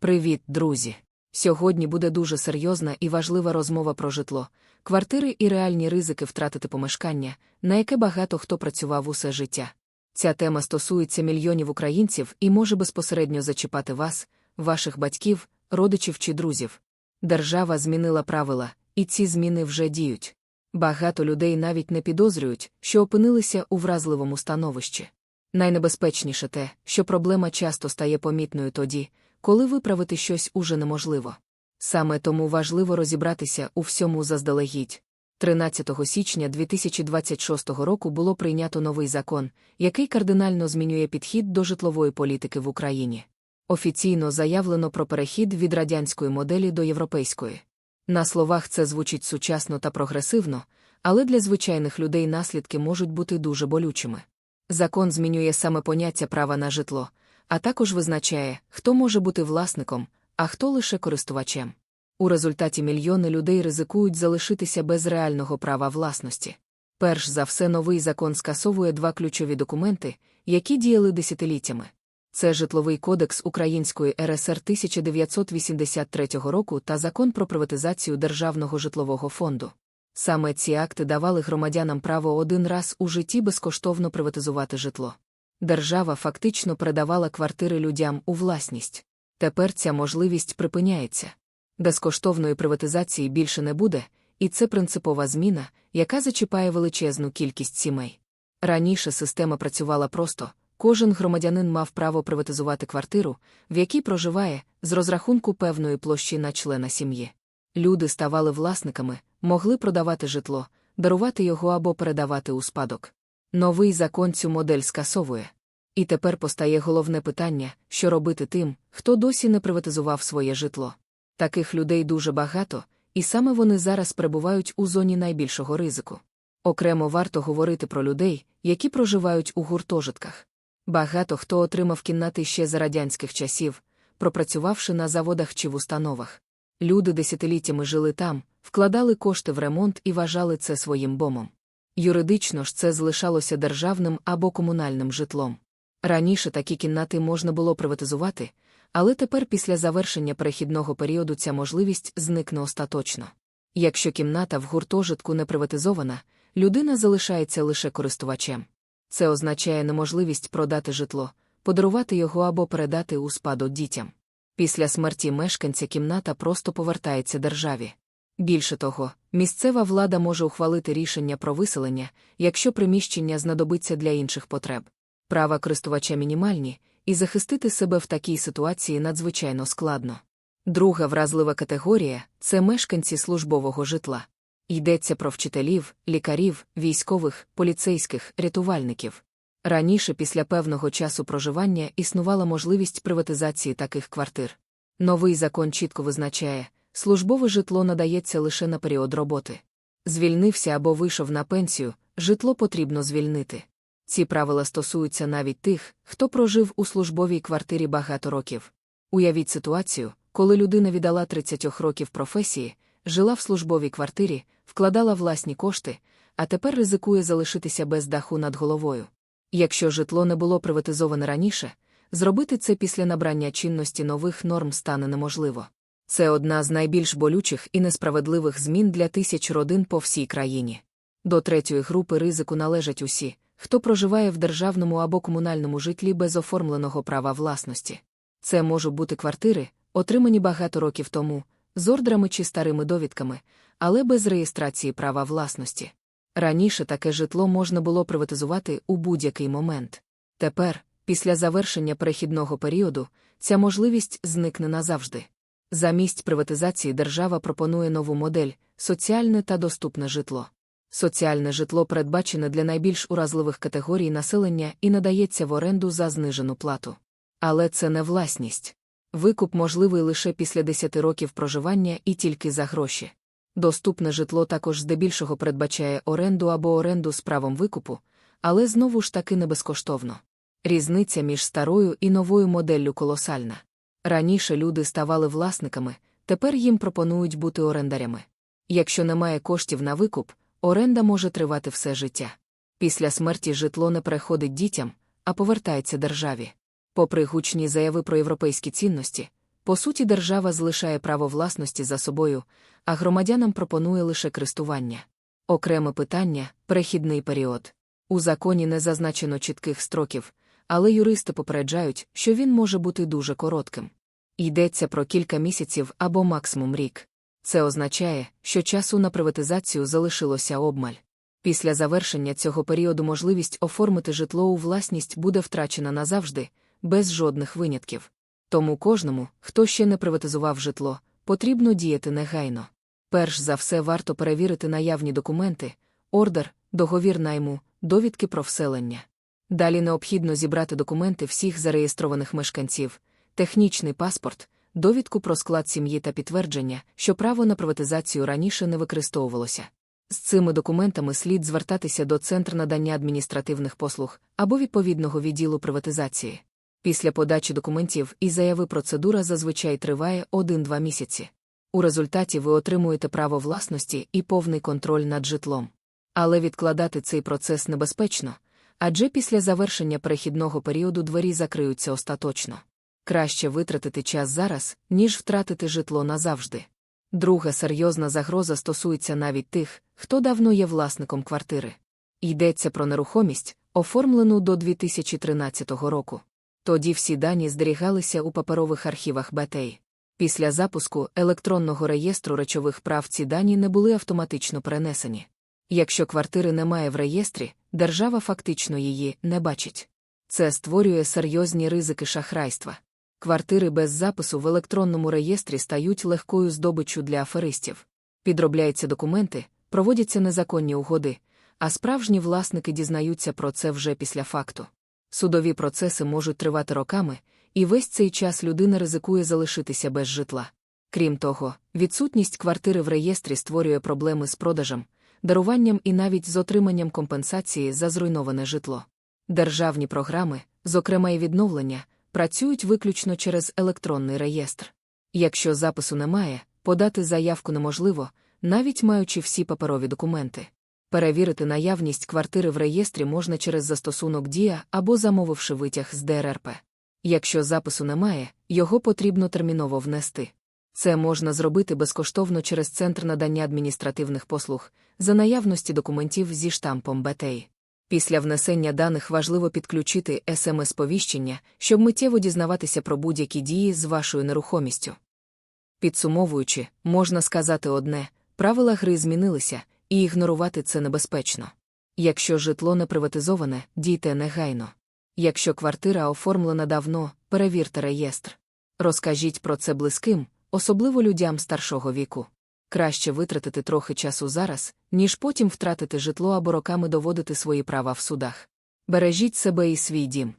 Привіт, друзі! Сьогодні буде дуже серйозна і важлива розмова про житло, квартири і реальні ризики втратити помешкання, на яке багато хто працював усе життя. Ця тема стосується мільйонів українців і може безпосередньо зачіпати вас, ваших батьків, родичів чи друзів. Держава змінила правила, і ці зміни вже діють. Багато людей навіть не підозрюють, що опинилися у вразливому становищі. Найнебезпечніше те, що проблема часто стає помітною тоді, коли виправити щось уже неможливо. Саме тому важливо розібратися у всьому заздалегідь. 13 січня 2026 року було прийнято новий закон, який кардинально змінює підхід до житлової політики в Україні. Офіційно заявлено про перехід від радянської моделі до європейської. На словах це звучить сучасно та прогресивно, але для звичайних людей наслідки можуть бути дуже болючими. Закон змінює саме поняття права на житло, а також визначає, хто може бути власником, а хто лише користувачем. У результаті мільйони людей ризикують залишитися без реального права власності. Перш за все, новий закон скасовує два ключові документи, які діяли десятиліттями. Це Житловий кодекс Української РСР 1983 року та закон про приватизацію Державного житлового фонду. Саме ці акти давали громадянам право один раз у житті безкоштовно приватизувати житло. Держава фактично передавала квартири людям у власність. Тепер ця можливість припиняється. Безкоштовної приватизації більше не буде, і це принципова зміна, яка зачіпає величезну кількість сімей. Раніше система працювала просто кожен громадянин мав право приватизувати квартиру, в якій проживає, з розрахунку певної площі на члена сім'ї. Люди ставали власниками, могли продавати житло, дарувати його або передавати у спадок. Новий закон цю модель скасовує. І тепер постає головне питання, що робити тим, хто досі не приватизував своє житло. Таких людей дуже багато, і саме вони зараз перебувають у зоні найбільшого ризику. Окремо варто говорити про людей, які проживають у гуртожитках. Багато хто отримав кімнати ще за радянських часів, пропрацювавши на заводах чи в установах. Люди десятиліттями жили там, вкладали кошти в ремонт і вважали це своїм бомом. Юридично ж це залишалося державним або комунальним житлом. Раніше такі кімнати можна було приватизувати, але тепер після завершення перехідного періоду ця можливість зникне остаточно. Якщо кімната в гуртожитку не приватизована, людина залишається лише користувачем. Це означає неможливість продати житло, подарувати його або передати у спадок дітям. Після смерті мешканця кімната просто повертається державі. Більше того, місцева влада може ухвалити рішення про виселення, якщо приміщення знадобиться для інших потреб. Права користувача мінімальні, і захистити себе в такій ситуації надзвичайно складно. Друга вразлива категорія це мешканці службового житла. Йдеться про вчителів, лікарів, військових, поліцейських, рятувальників. Раніше, після певного часу проживання, існувала можливість приватизації таких квартир. Новий закон чітко визначає, службове житло надається лише на період роботи. Звільнився або вийшов на пенсію, житло потрібно звільнити. Ці правила стосуються навіть тих, хто прожив у службовій квартирі багато років. Уявіть ситуацію, коли людина віддала 30 років професії, жила в службовій квартирі, вкладала власні кошти, а тепер ризикує залишитися без даху над головою. Якщо житло не було приватизоване раніше, зробити це після набрання чинності нових норм стане неможливо. Це одна з найбільш болючих і несправедливих змін для тисяч родин по всій країні. До третьої групи ризику належать усі, хто проживає в державному або комунальному житлі без оформленого права власності. Це можуть бути квартири, отримані багато років тому, з ордрами чи старими довідками, але без реєстрації права власності. Раніше таке житло можна було приватизувати у будь-який момент. Тепер, після завершення перехідного періоду, ця можливість зникне назавжди. Замість приватизації держава пропонує нову модель соціальне та доступне житло. Соціальне житло передбачене для найбільш уразливих категорій населення і надається в оренду за знижену плату. Але це не власність. Викуп можливий лише після 10 років проживання і тільки за гроші. Доступне житло також здебільшого передбачає оренду або оренду з правом викупу, але знову ж таки не безкоштовно. Різниця між старою і новою моделлю колосальна. Раніше люди ставали власниками, тепер їм пропонують бути орендарями. Якщо немає коштів на викуп, оренда може тривати все життя. Після смерті житло не переходить дітям, а повертається державі. Попри гучні заяви про європейські цінності, По суті, держава залишає право власності за собою, а громадянам пропонує лише користування. Окреме питання перехідний період. У законі не зазначено чітких строків, але юристи попереджають, що він може бути дуже коротким. Йдеться про кілька місяців або максимум рік. Це означає, що часу на приватизацію залишилося обмаль. Після завершення цього періоду можливість оформити житло у власність буде втрачена назавжди, без жодних винятків. Тому кожному, хто ще не приватизував житло, потрібно діяти негайно. Перш за все варто перевірити наявні документи, ордер, договір найму, довідки про вселення. Далі необхідно зібрати документи всіх зареєстрованих мешканців, технічний паспорт, довідку про склад сім'ї та підтвердження, що право на приватизацію раніше не використовувалося. З цими документами слід звертатися до Центру надання адміністративних послуг або відповідного відділу приватизації. Після подачі документів і заяви процедура зазвичай триває 1-2 місяці. У результаті ви отримуєте право власності і повний контроль над житлом. Але відкладати цей процес небезпечно, адже після завершення перехідного періоду двері закриються остаточно. Краще витратити час зараз, ніж втратити житло назавжди. Друга серйозна загроза стосується навіть тих, хто давно є власником квартири. Йдеться про нерухомість, оформлену до 2013 року. Тоді всі дані зберігалися у паперових архівах БТІ. Після запуску електронного реєстру речових прав ці дані не були автоматично перенесені. Якщо квартири немає в реєстрі, держава фактично її не бачить. Це створює серйозні ризики шахрайства. Квартири без запису в електронному реєстрі стають легкою здобиччю для аферистів. Підробляються документи, проводяться незаконні угоди, а справжні власники дізнаються про це вже після факту. Судові процеси можуть тривати роками, і весь цей час людина ризикує залишитися без житла. Крім того, відсутність квартири в реєстрі створює проблеми з продажем, даруванням і навіть з отриманням компенсації за зруйноване житло. Державні програми, зокрема і відновлення, працюють виключно через електронний реєстр. Якщо запису немає, подати заявку неможливо, навіть маючи всі паперові документи. Перевірити наявність квартири в реєстрі можна через застосунок Дія або замовивши витяг з ДРРП. Якщо запису немає, його потрібно терміново внести. Це можна зробити безкоштовно через центр надання адміністративних послуг за наявності документів зі штампом БТІ. Після внесення даних важливо підключити смс-повіщення, щоб миттєво дізнаватися про будь-які дії з вашою нерухомістю. Підсумовуючи, можна сказати одне: правила гри змінилися, і ігнорувати це небезпечно. Якщо житло не приватизоване, дійте негайно. Якщо квартира оформлена давно, перевірте реєстр. Розкажіть про це близьким, особливо людям старшого віку. Краще витратити трохи часу зараз, ніж потім втратити житло або роками доводити свої права в судах. Бережіть себе і свій дім.